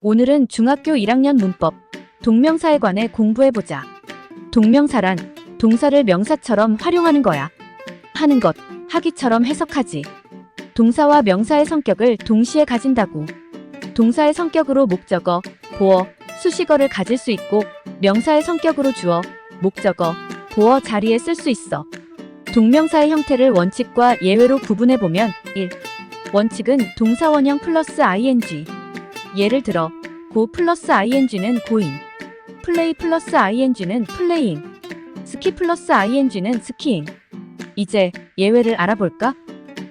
오늘은 중학교 1학년 문법, 동명사에 관해 공부해보자. 동명사란 동사를 명사처럼 활용하는 거야. 하는 것, 하기처럼 해석하지. 동사와 명사의 성격을 동시에 가진다고. 동사의 성격으로 목적어, 보어, 수식어를 가질 수 있고, 명사의 성격으로 주어, 목적어, 보어 자리에 쓸 수 있어. 동명사의 형태를 원칙과 예외로 구분해보면 1. 원칙은 동사 원형 플러스 ing. 예를 들어 고 플러스 ing는 플레이 플러스 ing는 스키 플러스 ing는 스키잉. 이제 예외를 알아볼까?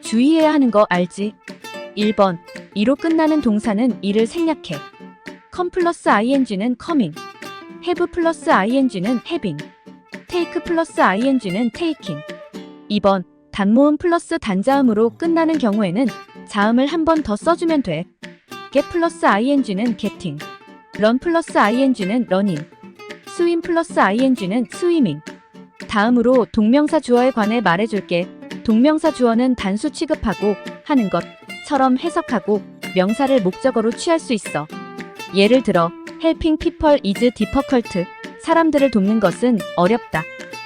주의해야 하는 거 알지? 1번 이로 끝나는 동사는 이를 생략해. come 플러스 ing는 coming, have 플러스 ing는 having, take 플러스 ing는 taking. 2번 단모음 플러스 단자음으로 끝나는 경우에는 자음을 한 번 더 써주면 돼. Get 플러스 ing는 getting, run 플러스 ing는 running, swim 플러스 ing는 swimming. 다음으로 동명사 주어에 관해 말해줄게. 동명사 주어는 단수 취급하고 하는 것처럼 해석하고 명사를 목적어로 취할 수 있어. 예를 들어 helping people is difficult. 사람들을 돕는 것은 어렵다.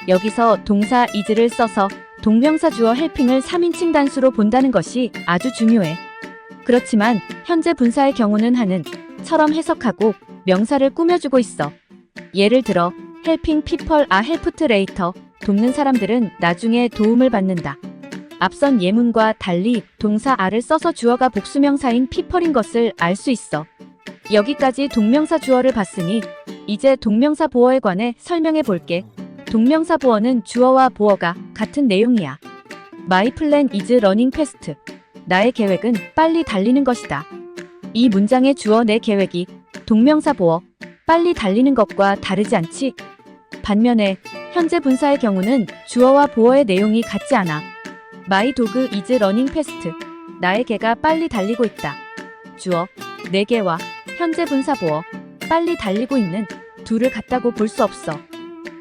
여기서 동사 is를 써서 동명사 주어 helping을 3인칭 단수로 본다는 것이 아주 중요해. 그렇지만 현재 분사의 경우는 하는 처럼 해석하고 명사를 꾸며주고 있어. 예를 들어 helping people are helped later. 돕는 사람들은 나중에 도움을 받는다. 앞선 예문과 달리 동사 are를 써서 주어가 복수명사인 people인 것을 알 수 있어. 여기까지 동명사 주어를 봤으니 이제 동명사 보어에 관해 설명해 볼게. 동명사 보어는 주어와 보어가 같은 내용이야. My plan is running fast. 나의 계획은 빨리 달리는 것이다. 이 문장의 주어 내 계획이 동명사 보어 빨리 달리는 것과 다르지 않지? 반면에 현재 분사의 경우는 주어와 보어의 내용이 같지 않아. My dog is running fast. 나의 개가 빨리 달리고 있다. 주어 내 개와 현재 분사 보어 빨리 달리고 있는 둘을 같다고 볼 수 없어.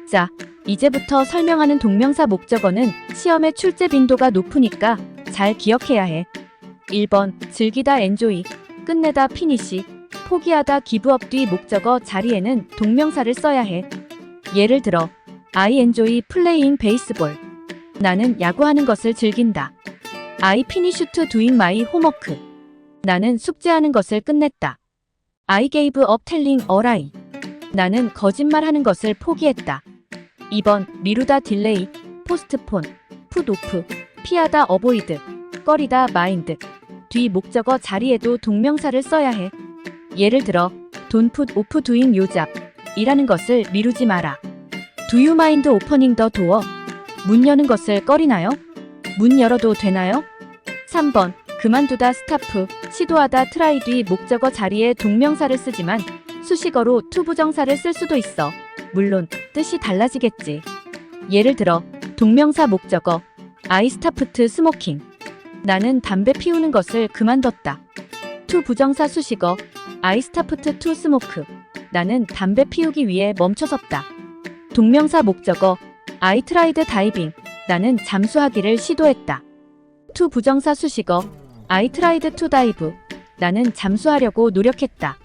자, 이제부터 설명하는 동명사 목적어는 시험의 출제 빈도가 높으니까 잘 기억해야 해. 1번 즐기다 enjoy, 끝내다 finish, 포기하다 up 뒤 목적어 자리에는 동명사를 써야 해. 예를 들어 I enjoy playing baseball. 나는 야구하는 것을 즐긴다. I finished doing my homework. 나는 숙제하는 것을 끝냈다. I gave up telling a lie. 나는 거짓말하는 것을 포기했다. 2번 미루다 딜레이, 포스트폰, 풋오프, 피하다 어보이드, 꺼리다 마인드. 뒤 목적어 자리에도 동명사를 써야 해. 예를 들어 don't put off doing your job 이라는 것을 미루지 마라. Do you mind opening the door? 문 여는 것을 꺼리나요? 문 열어도 되나요? 3번 그만두다 스타프, 시도하다 트라이 뒤 목적어 자리에 동명사를 쓰지만 수식어로 투부정사를 쓸 수도 있어. 물론 뜻이 달라지겠지. 예를 들어 동명사 목적어 Stopped smoking. 나는 담배 피우는 것을 그만뒀다. 투 부정사 수식어 stopped to smoke. 나는 담배 피우기 위해 멈춰섰다. 동명사 목적어 I tried diving. 나는 잠수하기를 시도했다. 투 부정사 수식어 I tried to dive. 나는 잠수하려고 노력했다.